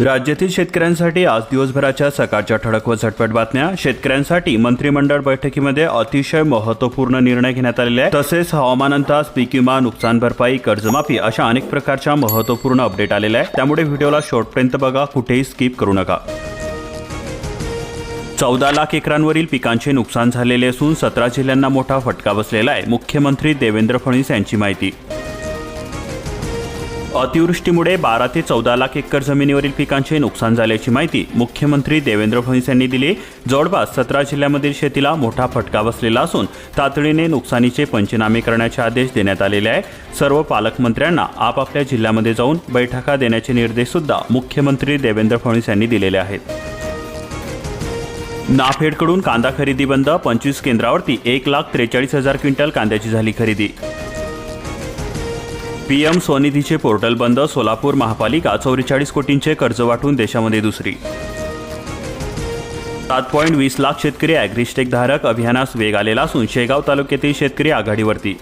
राज्यातील शेतकऱ्यांसाठी आज दिवसभराच्या सकाळच्या ठळक व झटपट बातम्या. शेतकऱ्यांसाठी मंत्रिमंडळ बैठकीमध्ये अतिशय महत्त्वपूर्ण निर्णय घेण्यात आलेले आहे तसेच हवामान अंदाज पीक विमा नुकसान भरपाई कर्जमाफी अशा अनेक प्रकारच्या महत्त्वपूर्ण अपडेट आलेल्या आहे त्यामुळे व्हिडिओला शेवटपर्यंत बघा कुठेही स्किप करू नका. चौदा लाख एकरांवरील पिकांचे नुकसान झालेले असून सतरा जिल्ह्यांना मोठा फटका बसलेला आहे. मुख्यमंत्री देवेंद्र फडणवीस यांची माहिती. अतिवृष्टीमुळे बारा ते चौदा लाख एकर जमिनीवरील पिकांचे नुकसान झाल्याची माहिती मुख्यमंत्री देवेंद्र फडणवीस यांनी दिली. जवळपास सतरा जिल्ह्यामधील शेतीला मोठा फटका बसलेला असून तातडीने नुकसानीचे पंचनामे करण्याचे आदेश देण्यात आलेले आहे. सर्व पालकमंत्र्यांना आपापल्या जिल्ह्यामध्ये जाऊन बैठका देण्याचे निर्देश सुद्धा मुख्यमंत्री देवेंद्र फडणवीस यांनी दिलेले आहेत. नाफेडकडून कांदा खरेदी बंद पंचवीस केंद्रावरती एक लाख त्रेचाळीस हजार क्विंटल कांद्याची झाली खरेदी. पीएम स्वनिधीचे पोर्टल बंद सोलापूर महापालिका चौवेचाळीस कोटींचे कर्ज वाटून देशामध्ये दुसरी. सात पॉईंट वीस लाख शेतकरी ॲग्रिस्टेक धारक अभियानास वेग आलेला असून शेगाव तालुक्यातील शेतकरी आघाडीवरती.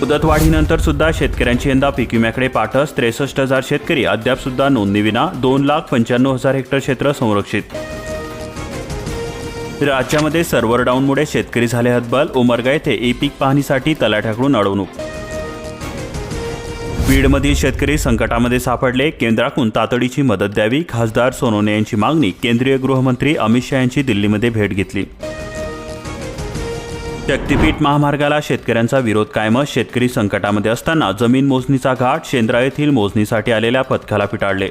मुदतवाढीनंतर सुद्धा शेतकऱ्यांची यंदा पीक विम्याकडे पाठस त्रेसष्ट हजार शेतकरी अद्याप सुद्धा नोंदणीविना दोन लाख पंच्याण्णव हजार हेक्टर क्षेत्र संरक्षित. राज्यामध्ये सर्व्हर डाऊनमुळे शेतकरी झाले हतबल उमरगा येथे ई पीक पाहणीसाठी तलाठ्याकडून अडवणूक. बीडमधील शेतकरी संकटामध्ये सापडले. केंद्राकडून तातडीची मदत द्यावी खासदार सोनोने यांची मागणी. केंद्रीय गृहमंत्री अमित शहा यांची दिल्लीमध्ये भेट घेतली. शक्तीपीठ महामार्गाला शेतकऱ्यांचा विरोध कायमच. शेतकरी संकटामध्ये असताना जमीन मोजणीचा घाट शेंद्रा येथील मोजणीसाठी आलेल्या पथकाला पिटाळले.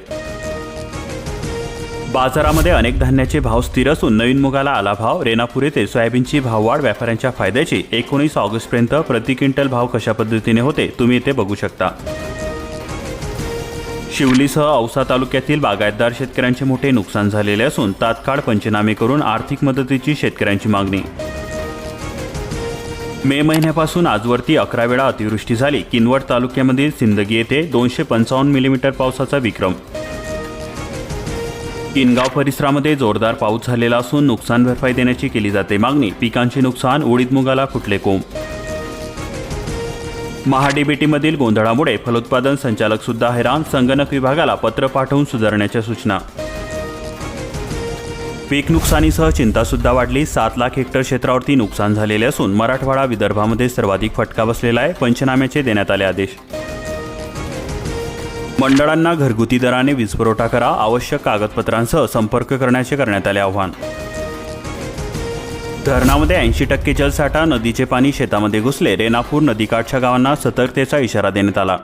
बाजारामध्ये अनेक धान्याचे भाव स्थिर असून नवीन मुगाला आला भाव रेनापूर येथे सोयाबीनची भाववाढ व्यापाऱ्यांच्या फायद्याची. एकोणीस ऑगस्टपर्यंत प्रति क्विंटल भाव कशा पद्धतीने होते तुम्ही इथे बघू शकता. शिवलीसह औसा तालुक्यातील बागायतदार शेतकऱ्यांचे मोठे नुकसान झालेले असून तात्काळ पंचनामे करून आर्थिक मदतीची शेतकऱ्यांची मागणी. मे महिन्यापासून आजवरती अकरा वेळा अतिवृष्टी झाली. किनवट तालुक्यामधील सिंदगी येथे दोनशे पंचावन्न मिलीमीटर पावसाचा विक्रम. किनगाव परिसरामध्ये जोरदार पाऊस झालेला असून नुकसान भरपाई देण्याची केली जाते मागणी. पिकांचे नुकसान उडीद मुगाला फुटले कोंब. महाडीबीटीमधील गोंधळामुळे फलोत्पादन संचालक सुद्धा हैराण संगणक विभागाला पत्र पाठवून सुधारण्याच्या सूचना. पीक नुकसानीसह चिंतासुद्धा वाढली. सात लाख हेक्टर क्षेत्रावरती नुकसान झालेले असून मराठवाडा विदर्भामध्ये सर्वाधिक फटका बसलेला आहे. पंचनाम्याचे देण्यात आले आदेश. मंडळांना घरगुती दराने वीज पुरवठा करा आवश्यक कागदपत्रांसह संपर्क करण्याचे करण्यात आले आव्हान. धरणामध्ये ऐंशी टक्के जलसाठा नदीचे पाणी शेतामध्ये घुसले रेणापूर नदीकाठच्या गावांना सतर्कतेचा इशारा देण्यात आला.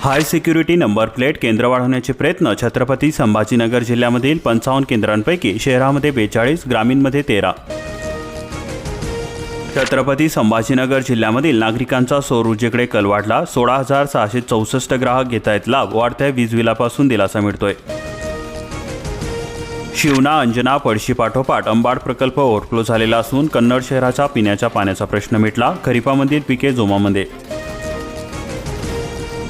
हाय सिक्युरिटी नंबर प्लेट केंद्र वाढवण्याचे प्रयत्न छत्रपती संभाजीनगर जिल्ह्यामधील पंचावन्न केंद्रांपैकी शहरामध्ये बेचाळीस ग्रामीणमध्ये तेरा. छत्रपती संभाजीनगर जिल्ह्यामधील नागरिकांचा सौर ऊर्जेकडे कल वाढला सोळा हजार सहाशे चौसष्ट ग्राहक घेत आहेत लाभ वाढत्या वीज बिलापासून दिलासा मिळतोय. शिवना अंजना पडशी पाठोपाठ अंबाड प्रकल्प ओव्हरफ्लो झालेला असून कन्नड शहराच्या पिण्याच्या पाण्याचा प्रश्न मिटला खरीपामधील पिके जोमामध्ये.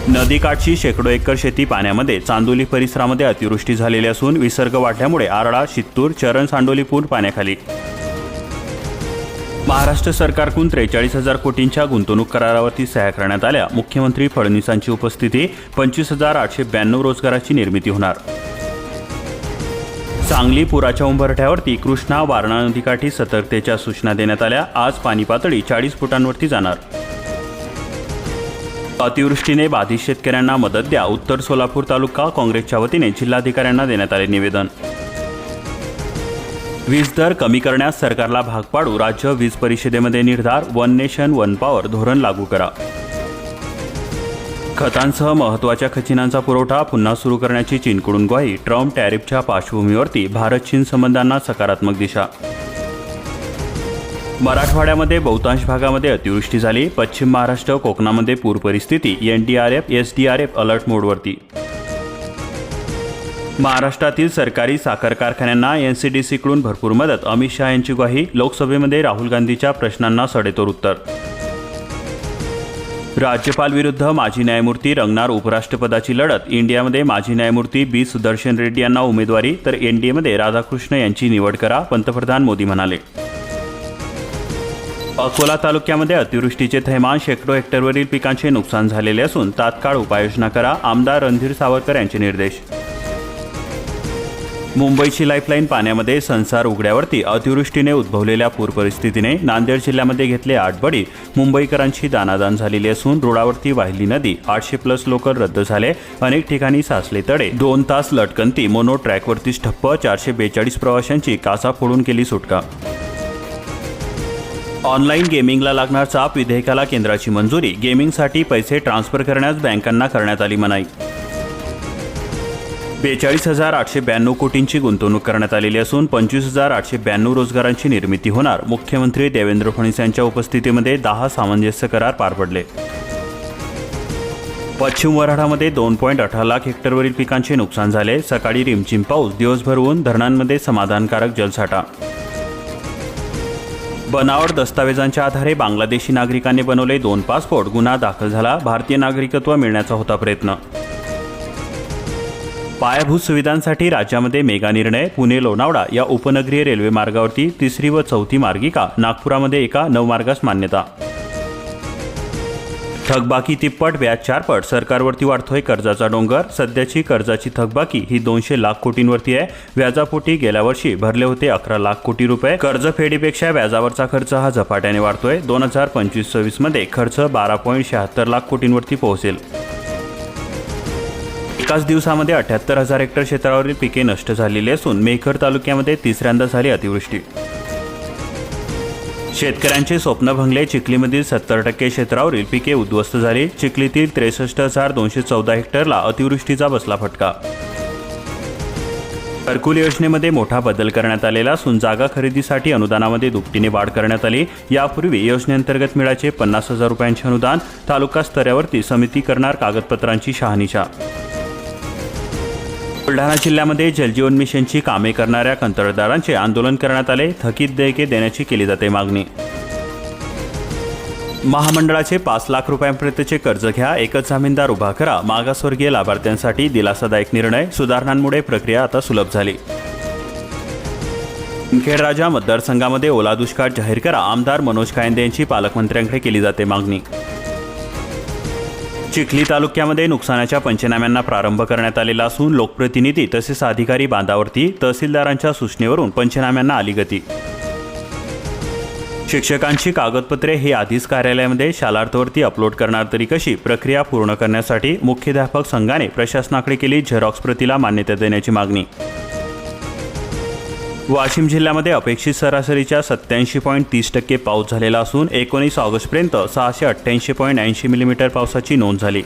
नदीकाठची शेकडो एकर शेती पाण्यामध्ये चांदोली परिसरामध्ये अतिवृष्टी झालेली असून विसर्ग वाढल्यामुळे आरळा शित्तूर चरण सांडोली पूर पाण्याखाली. महाराष्ट्र सरकारकडून त्रेचाळीस हजार कोटींच्या गुंतवणूक करारावरती सह्या करण्यात आल्या. मुख्यमंत्री फडणवीसांची उपस्थिती पंचवीस हजार आठशे ब्याण्णव रोजगाराची निर्मिती होणार. सांगली पुराच्या उंबरठ्यावरती कृष्णा वारणा नदीकाठी सतर्कतेच्या सूचना देण्यात आल्या. आज पाणी पातळी चाळीस फुटांवरती जाणार. अतिवृष्टीने बाधित शेतकऱ्यांना मदत द्या. उत्तर सोलापूर तालुका काँग्रेसच्या वतीने जिल्हाधिकाऱ्यांना देण्यात आले निवेदन. वीज दर कमी करण्यास सरकारला भाग पाडू राज्य वीज परिषदेमध्ये निर्धार वन नेशन वन पॉवर धोरण लागू करा. खतांसह महत्त्वाच्या खचिनांचा पुरवठा पुन्हा सुरू करण्याची चीनकडून ग्वाही ट्रम्प टॅरिफच्या पार्श्वभूमीवरती भारत चीन संबंधांना सकारात्मक दिशा. मराठवाड्यामध्ये बहुतांश भागामध्ये अतिवृष्टी झाली. पश्चिम महाराष्ट्र कोकणामध्ये पूर परिस्थिती एनडीआरएफ एसडीआरएफ अलर्ट मोडवरती महाराष्ट्रातील सरकारी साखर कारखान्यांना एन सी डी सीकडून भरपूर मदत. अमित शहा यांची ग्वाही लोकसभेमध्ये राहुल गांधीच्या प्रश्नांना सडेतोड उत्तर. राज्यपाल विरुद्ध माजी न्यायमूर्ती रंगणार उपराष्ट्रपदाची लढत. इंडियामध्ये माजी न्यायमूर्ती बी. सुदर्शन रेड्डी यांना उमेदवारी तर एनडीएमध्ये राधाकृष्ण यांची निवड करा पंतप्रधान मोदी म्हणाले. अकोला तालुक्यामध्ये अतिवृष्टीचे थैमान शेकडो हेक्टरवरील पिकांचे नुकसान झालेले असून तात्काळ उपाययोजना करा आमदार रणधीर सावरकर यांचे निर्देश. मुंबईची लाईफलाईन पाण्यामध्ये संसार उघड्यावरती अतिवृष्टीने उद्भवलेल्या पूरपरिस्थितीने नांदेड जिल्ह्यामध्ये घेतले आठ बळी मुंबईकरांची दानादान झालेली असून रुळावरती वाहिली नदी. आठशे प्लस लोकर रद्द झाले. अनेक ठिकाणी साचले तडे. दोन तास लटकंती. मोनो ट्रॅकवरतीच ठप्प. चारशे बेचाळीस प्रवाशांची कासा फोडून केली सुटका. ऑनलाईन गेमिंगला लागणार चाप विधेयकाला केंद्राची मंजुरी. गेमिंगसाठी पैसे ट्रान्स्फर करण्यास बँकांना करण्यात आली मनाई. बेचाळीस हजार आठशे ब्याण्णव कोटींची गुंतवणूक करण्यात आलेली असून पंचवीस हजार आठशे ब्याण्णव रोजगारांची निर्मिती होणार. मुख्यमंत्री देवेंद्र फडणवीस यांच्या उपस्थितीमध्ये दहा सामंजस्य करार पार पडले. पश्चिम वऱ्हाडामध्ये दोन पॉईंट अठरा लाख हेक्टरवरील पिकांचे नुकसान झाले. सकाळी रिमझिम पाऊस दिवसभर ऊन धरणांमध्ये समाधानकारक जलसाठा. बनावट दस्तावेजांच्या आधारे बांगलादेशी नागरिकांनी बनवले दोन पासपोर्ट गुन्हा दाखल झाला. भारतीय नागरिकत्व मिळण्याचा होता प्रयत्न. पायाभूत सुविधांसाठी राज्यामध्ये मेगा निर्णय पुणे लोणावळा या उपनगरीय रेल्वे मार्गावरती तिसरी व चौथी मार्गिका नागपुरामध्ये एका नवमार्गास मान्यता. थकबाकी तिप्पट व्याज चारपट सरकारवरती वाढतोय कर्जाचा डोंगर सध्याची कर्जाची थकबाकी ही दोनशे लाख कोटींवरती आहे. व्याजापोटी गेल्या वर्षी भरले होते अकरा लाख कोटी रुपये. कर्जफेडीपेक्षा व्याजावरचा खर्च हा झपाट्याने वाढतोय. दोन हजार पंचवीस सव्वीसमध्ये खर्च बारा पॉईंट शहात्तर लाख कोटींवरती पोहोचेल. एकाच दिवसामध्ये अठ्याहत्तर हजार हेक्टर क्षेत्रावरील पिके नष्ट झालेली असून मेखर तालुक्यामध्ये तिसऱ्यांदा झाली अतिवृष्टी. शेतकऱ्यांचे स्वप्न भंगले. चिखलीमधील सत्तर टक्के क्षेत्रावरील पिके उद्ध्वस्त झाली. चिखलीतील त्रेसष्ट हजार दोनशे चौदा हेक्टरला अतिवृष्टीचा बसला फटका. घरकुल योजनेमध्ये मोठा बदल करण्यात आलेला असून जागा खरेदीसाठी अनुदानामध्ये दुपटीने वाढ करण्यात आली. यापूर्वी योजनेअंतर्गत मिळाचे पन्नास हजार रुपयांचे अनुदान तालुका स्तरावरती समिती करणार कागदपत्रांची शहानिशा. बुलढाणा जिल्ह्यामध्ये जलजीवन मिशनची कामे करणाऱ्या कंत्राटदारांचे आंदोलन करण्यात आले. थकीत देयके देण्याची केली जाते मागणी. महामंडळाचे पाच लाख रुपयांपर्यंतचे कर्ज घ्या एकच जामीनदार उभा करा मागासवर्गीय लाभार्थ्यांसाठी दिलासादायक निर्णय सुधारणांमुळे प्रक्रिया आता सुलभ झाली. खेडराजा मतदारसंघामध्ये ओला दुष्काळ जाहीर करा आमदार मनोज कायंदे यांची पालकमंत्र्यांकडे केली जाते मागणी. चिखली तालुक्यामध्ये नुकसानाच्या पंचनाम्यांना प्रारंभ करण्यात आलेला असून लोकप्रतिनिधी तसेच अधिकारी बांधावरती तहसीलदारांच्या सूचनेवरून पंचनाम्यांना आली गती. शिक्षकांची कागदपत्रे ही आधीच कार्यालयामध्ये शालार्थवरती अपलोड करणार तरी कशी प्रक्रिया पूर्ण करण्यासाठी मुख्याध्यापक संघाने प्रशासनाकडे केली झेरॉक्स प्रतीला मान्यता देण्याची मागणी. वाशिम जिल्ह्यामध्ये अपेक्षित सरासरीच्या सत्याऐंशी पॉईंट तीस टक्के पाऊस झालेला असून एकोणीस ऑगस्टपर्यंत सहाशे अठ्ठ्याऐंशी पॉईंट ऐंशी मिलीमीटर पावसाची नोंद झाली.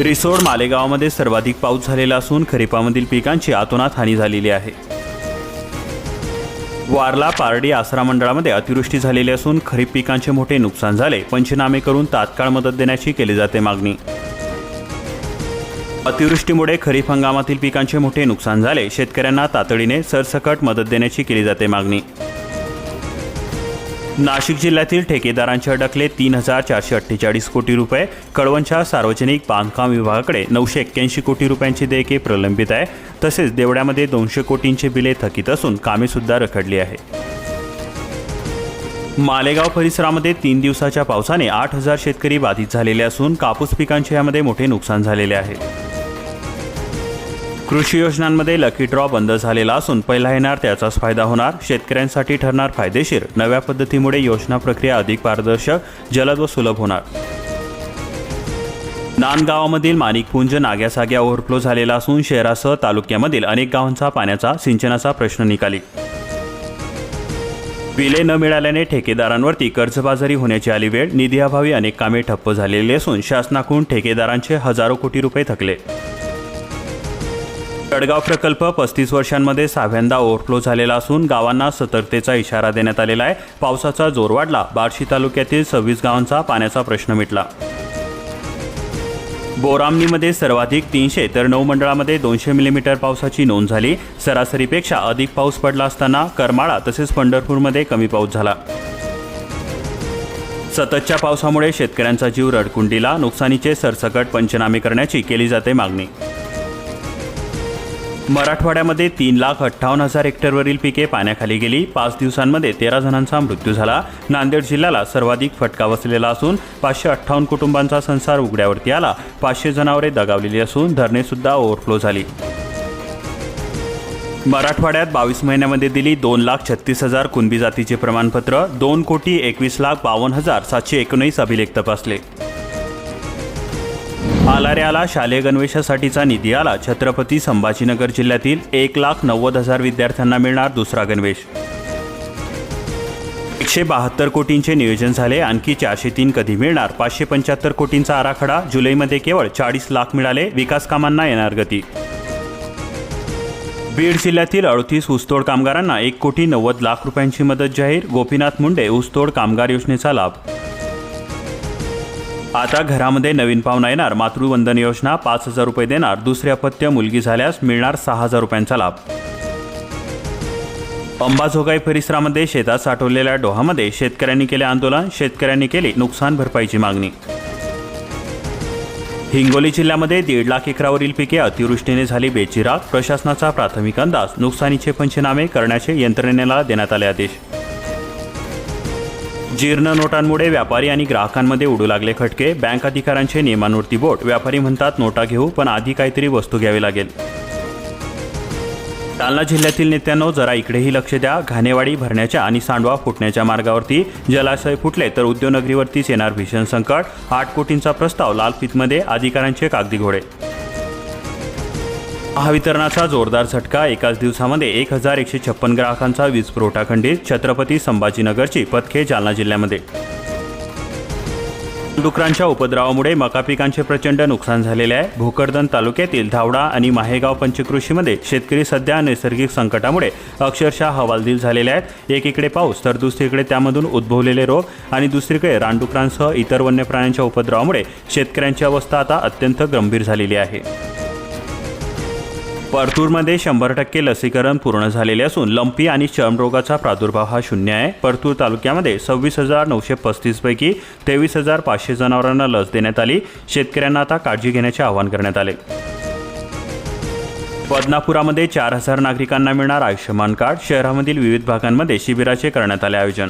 रिसोड मालेगावामध्ये सर्वाधिक पाऊस झालेला असून खरीपामधील पिकांची आतोनात हानी झालेली आहे. वारला पारडी आसरा मंडळामध्ये अतिवृष्टी झालेली असून खरीप पिकांचे मोठे नुकसान झाले. पंचनामे करून तात्काळ मदत देण्याची केली जाते मागणी. अतिवृष्टीमुळे खरीप हंगामातील पिकांचे मोठे नुकसान झाले. शेतकऱ्यांना तातडीने सरसकट मदत देण्याची केली जाते मागणी. नाशिक जिल्ह्यातील ठेकेदारांचे अडकले तीन हजार चारशे अठ्ठेचाळीस कोटी रुपये. कळवणच्या सार्वजनिक बांधकाम विभागाकडे नऊशे एक्क्याऐंशी कोटी रुपयांची देयके प्रलंबित आहे. तसेच देवड्यामध्ये दोनशे कोटींचे बिले थकीत असून कामेसुद्धा रखडली आहे. मालेगाव परिसरामध्ये तीन दिवसाच्या पावसाने आठ हजार शेतकरी बाधित झालेले असून कापूस पिकांचे यामध्ये मोठे नुकसान झालेले आहे. कृषी योजनांमध्ये लकी ड्रॉ बंद झालेला असून पहिला येणार त्याचाच फायदा होणार. शेतकऱ्यांसाठी ठरणार फायदेशीर. नव्या पद्धतीमुळे योजना प्रक्रिया अधिक पारदर्शक जलद व सुलभ होणार. नांदगावामधील माणिकपुंज नाग्यासाग्या ओव्हरफ्लो झालेला असून शहरासह तालुक्यामधील अनेक गावांचा पाण्याचा सिंचनाचा प्रश्न निकाली. बिले न मिळाल्याने ठेकेदारांवरती कर्जबाजारी होण्याची आली वेळ. निधीअभावी अनेक कामे ठप्प झालेली असून शासनाकडून ठेकेदारांचे हजारो कोटी रुपये थकले. तडगाव प्रकल्प पस्तीस वर्षांमध्ये सहाव्यांदा ओव्हरफ्लो झालेला असून गावांना सतर्कतेचा इशारा देण्यात आलेला आहे. पावसाचा जोर वाढला. बार्शी तालुक्यातील सव्वीस गावांचा पाण्याचा प्रश्न मिटला. बोरामनीमध्ये सर्वाधिक तीनशे तर नऊ मंडळामध्ये दोनशे मिलीमीटर पावसाची नोंद झाली. सरासरीपेक्षा अधिक पाऊस पडला असताना करमाळा तसेच पंढरपूरमध्ये कमी पाऊस झाला. सततच्या पावसामुळे शेतकऱ्यांचा जीव रडकुंडीला. नुकसानीचे सरसकट पंचनामे करण्याची केली जाते मागणी. मराठवाड्यामध्ये तीन लाख अठ्ठावन्न हजार हेक्टरवरील पिके पाण्याखाली गेली. पाच दिवसांमध्ये तेरा जणांचा मृत्यू झाला. नांदेड जिल्ह्याला सर्वाधिक फटका बसलेला असून पाचशे अठ्ठावन्न कुटुंबांचा संसार उघड्यावरती आला. पाचशे जनावरे दगावलेली असून धरणेसुद्धा ओव्हरफ्लो झाली. मराठवाड्यात बावीस महिन्यामध्ये दिली दोन लाख छत्तीस हजार कुणबी जातीचे प्रमाणपत्र. दोन कोटी एकवीस लाख बावन्न हजार सातशे एकोणीस अभिलेख तपासले. आलाऱ्याला शालेय गणवेशासाठीचा निधी आला. छत्रपती संभाजीनगर जिल्ह्यातील एक लाख नव्वद हजार विद्यार्थ्यांना मिळणार दुसरा गणवेश. एकशे बहात्तर कोटींचे नियोजन झाले. आणखी चारशे तीन कधी मिळणार? पाचशे पंच्याहत्तर कोटींचा आराखडा. जुलैमध्ये केवळ चाळीस लाख मिळाले. विकास कामांना येणार गती. बीड जिल्ह्यातील अडतीस ऊसतोड कामगारांना एक कोटी नव्वद लाख रुपयांची मदत जाहीर. गोपीनाथ मुंडे ऊसतोड कामगार योजनेचा लाभ आता घरामध्ये नवीन पाहुणा येणार. मातृवंदन योजना पाच हजार रुपये देणार. दुसरे अपत्य मुलगी झाल्यास मिळणार सहा हजार रुपयांचा लाभ. अंबाजोगाई परिसरामध्ये शेतात साठवलेल्या डोहामध्ये शेतकऱ्यांनी केले आंदोलन. शेतकऱ्यांनी केली नुकसान भरपाईची मागणी. हिंगोली जिल्ह्यामध्ये दीड लाख एकरावरील पिके अतिवृष्टीने झाली बेचिराग प्रशासनाचा प्राथमिक अंदाज. नुकसानीचे पंचनामे करण्याचे यंत्रणेला देण्यात आले आदेश. जीर्ण नोटांमुळे व्यापारी आणि ग्राहकांमध्ये उडू लागले खटके. बँक अधिकाऱ्यांचे नियमांवरती बोट. व्यापारी म्हणतात नोटा घेऊ पण आधी काहीतरी वस्तू घ्यावी लागेल. जालना जिल्ह्यातील नेत्यांनो जरा इकडेही लक्ष द्या. घाणेवाडी भरण्याच्या आणि सांडवा फुटण्याच्या मार्गावरती जलाशय फुटले तर उद्योगनगरीवरतीच येणार भीषण संकट. आठ कोटींचा प्रस्ताव लालफितमध्ये अधिकाऱ्यांचे कागदी घोडे महावितरणाचा जोरदार झटका एकाच दिवसामध्ये एक हजार एकशे छप्पन ग्राहकांचा वीज पुरवठा खंडित छत्रपती संभाजीनगरची पथके जालना जिल्ह्यामध्ये. डुकरांच्या उपद्रवामुळे मका पिकांचे प्रचंड नुकसान झालेले आहे. भोकरदन तालुक्यातील धावडा आणि माहेगाव पंचकृषीमध्ये शेतकरी सध्या नैसर्गिक संकटामुळे अक्षरशः हवालदिल झालेले आहेत. एकीकडे पाऊस तर दुसरीकडे त्यामधून उद्भवलेले रोग आणि दुसरीकडे रानडुकरांसह इतर वन्य प्राण्यांच्या उपद्रवामुळे शेतकऱ्यांची अवस्था आता अत्यंत गंभीर झालेली आहे. परतूरमध्ये शंभर टक्के लसीकरण पूर्ण झालेले असून लंपी आणि चर्मरोगाचा प्रादुर्भाव हा शून्य आहे. परतूर तालुक्यामध्ये सव्वीस हजार नऊशे पस्तीसपैकी तेवीस हजार पाचशे जनावरांना लस देण्यात आली. शेतकऱ्यांना आता काळजी घेण्याचे आवाहन करण्यात आले. बदनापुरामध्ये चार हजार नागरिकांना मिळणार आयुष्यमान कार्ड. शहरामधील विविध भागांमध्ये शिबिराचे करण्यात आले आयोजन.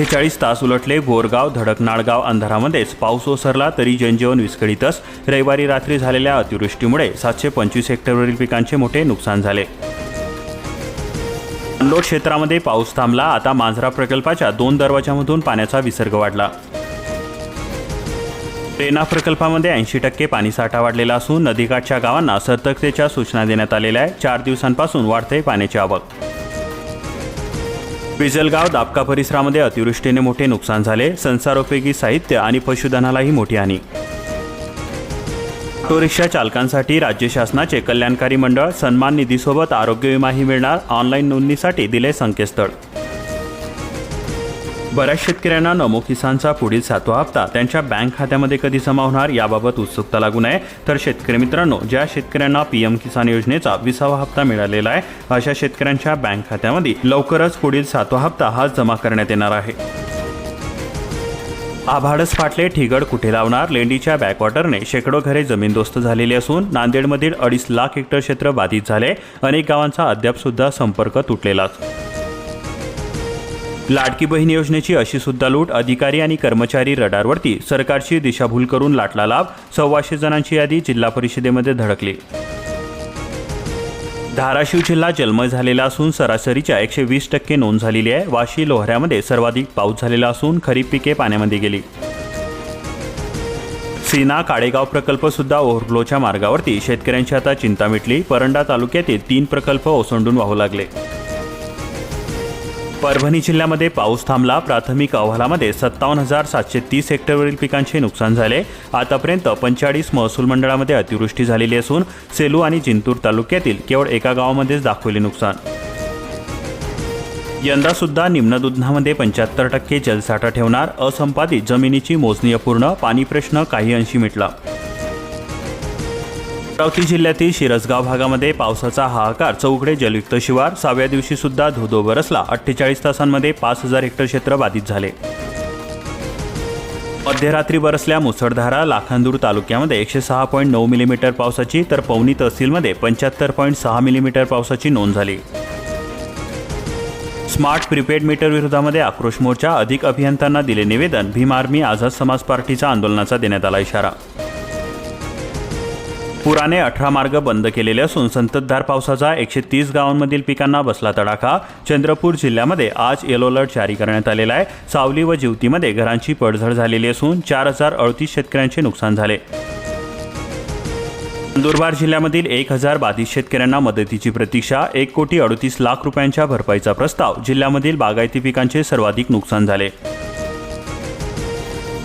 अठ्ठेचाळीस तास उलटले बोरगाव धडकनाळगाव अंधारामध्येच पाऊस ओसरला तरी जनजीवन विस्कळीतच. रविवारी रात्री झालेल्या अतिवृष्टीमुळे सातशे पंचवीस हेक्टरवरील पिकांचे मोठे नुकसान झाले. अनलोट क्षेत्रामध्ये पाऊस थांबला आता मांजरा प्रकल्पाच्या दोन दरवाजामधून पाण्याचा विसर्ग वाढला. रेना प्रकल्पामध्ये ऐंशी टक्के पाणीसाठा वाढलेला असून नदीकाठच्या गावांना सतर्कतेच्या सूचना देण्यात आलेल्या आहे चार दिवसांपासून वाढते पाण्याची आवक. विजलगाव दापका परिसरामध्ये अतिवृष्टीने मोठे नुकसान झाले. संसारोपयोगी साहित्य आणि पशुधनालाही मोठी हानी. ऑटोरिक्षा चालकांसाठी राज्य शासनाचे कल्याणकारी मंडळ सन्मान निधीसोबत आरोग्य विमाही मिळणार ऑनलाईन नोंदणीसाठी दिले संकेतस्थळ. बऱ्याच शेतकऱ्यांना नमो किसानचा पुढील सातवा हप्ता त्यांच्या बँक खात्यामध्ये कधी जमा होणार याबाबत उत्सुकता लागू नये. तर शेतकरी मित्रांनो ज्या शेतकऱ्यांना पीएम किसान योजनेचा विसावा हप्ता मिळालेला आहे अशा शेतकऱ्यांच्या बँक खात्यामध्ये लवकरच पुढील सातवा हप्ता हा जमा करण्यात येणार आहे. आभाडस फाटले ठिगड कुठे लावणार? लेंडीच्या बॅकवॉटरने शेकडो घरे जमीनदोस्त झालेली असून नांदेडमधील अडीच लाख हेक्टर क्षेत्र बाधित झाले. अनेक गावांचा अद्याप सुद्धा संपर्क तुटलेलाच. लाडकी बहीण योजनेची अशी सुद्धा लूट अधिकारी आणि कर्मचारी रडारवरती सरकारची दिशाभूल करून लाटला लाभ सव्वाशे जणांची यादी जिल्हा परिषदेमध्ये धडकली. धाराशिव जिल्हा जलमय झालेला असून सरासरीच्या एकशे वीस टक्के नोंद झालेली आहे. वाशी लोहऱ्यामध्ये सर्वाधिक पाऊस झालेला असून खरीप पिके पाण्यामध्ये गेली. सीना काळेगाव प्रकल्प सुद्धा ओव्हरफ्लोच्या मार्गावरती शेतकऱ्यांची आता चिंता मिटली. परंडा तालुक्यातील तीन प्रकल्प ओसंडून वाहू लागले. परभणी जिल्ह्यामध्ये पाऊस थांबला. प्राथमिक अहवालामध्ये सत्तावन्न हजार सातशे तीस हेक्टरवरील पिकांचे नुकसान झाले. आतापर्यंत पंचेचाळीस महसूल मंडळामध्ये अतिवृष्टी झालेली असून सेलू आणि जिंतूर तालुक्यातील केवळ एका गावामध्येच दाखवले नुकसान. यंदासुद्धा निम्न दुधनामध्ये पंच्याहत्तर टक्के जलसाठा ठेवणार. असंपादित जमिनीची मोजणी अपूर्ण. पाणी प्रश्न काही अंशी मिटला. अमरावती जिल्ह्यातील शिरसगाव भागामध्ये पावसाचा हाहाकार. चौकडे जलयुक्त शिवार सहाव्या दिवशी सुद्धा धोधो बरसला. अठ्ठेचाळीस तासांमध्ये पाच हजार हेक्टर क्षेत्र बाधित झाले. मध्यरात्री बरसल्या मुसळधारा लाखांदूर तालुक्यामध्ये एकशे सहा पॉईंट नऊ मिलीमीटर पावसाची तर पवनी तहसीलमध्ये पंच्याहत्तर पॉईंट सहा मिलीमीटर पावसाची नोंद झाली. स्मार्ट प्रीपेड मीटर विरोधामध्ये आक्रोश मोर्चा अधिक अभियंत्यांना दिले निवेदन. भीम आर्मी आझाद समाज पार्टीचा आंदोलनाचा देण्यात आला इशारा. पुराने अठरा मार्ग बंद केलेले असून संततधार पावसाचा एकशे तीस गावांमधील पिकांना बसला तडाखा. चंद्रपूर जिल्ह्यामध्ये आज येलो अलर्ट जारी करण्यात आलेला आहे. सावली व जिवतीमध्ये घरांची पडझड झालेली असून चार हजार अडतीस शेतकऱ्यांचे नुकसान झाले. नंदुरबार जिल्ह्यामधील एक हजार बाधित शेतकऱ्यांना मदतीची प्रतीक्षा एक कोटी अडतीस लाख रुपयांच्या भरपाईचा प्रस्ताव जिल्ह्यामधील बागायती पिकांचे सर्वाधिक नुकसान झाले.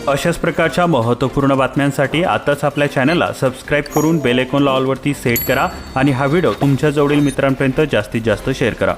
अशाच प्रकारच्या महत्त्वपूर्ण बातम्यांसाठी आताच आपल्या चॅनलला सबस्क्राईब करून बेलेकॉन लॉलवरती ऑलवरती सेट करा आणि हा व्हिडिओ तुमच्या जवळील मित्रांपर्यंत जास्तीत जास्त शेअर करा.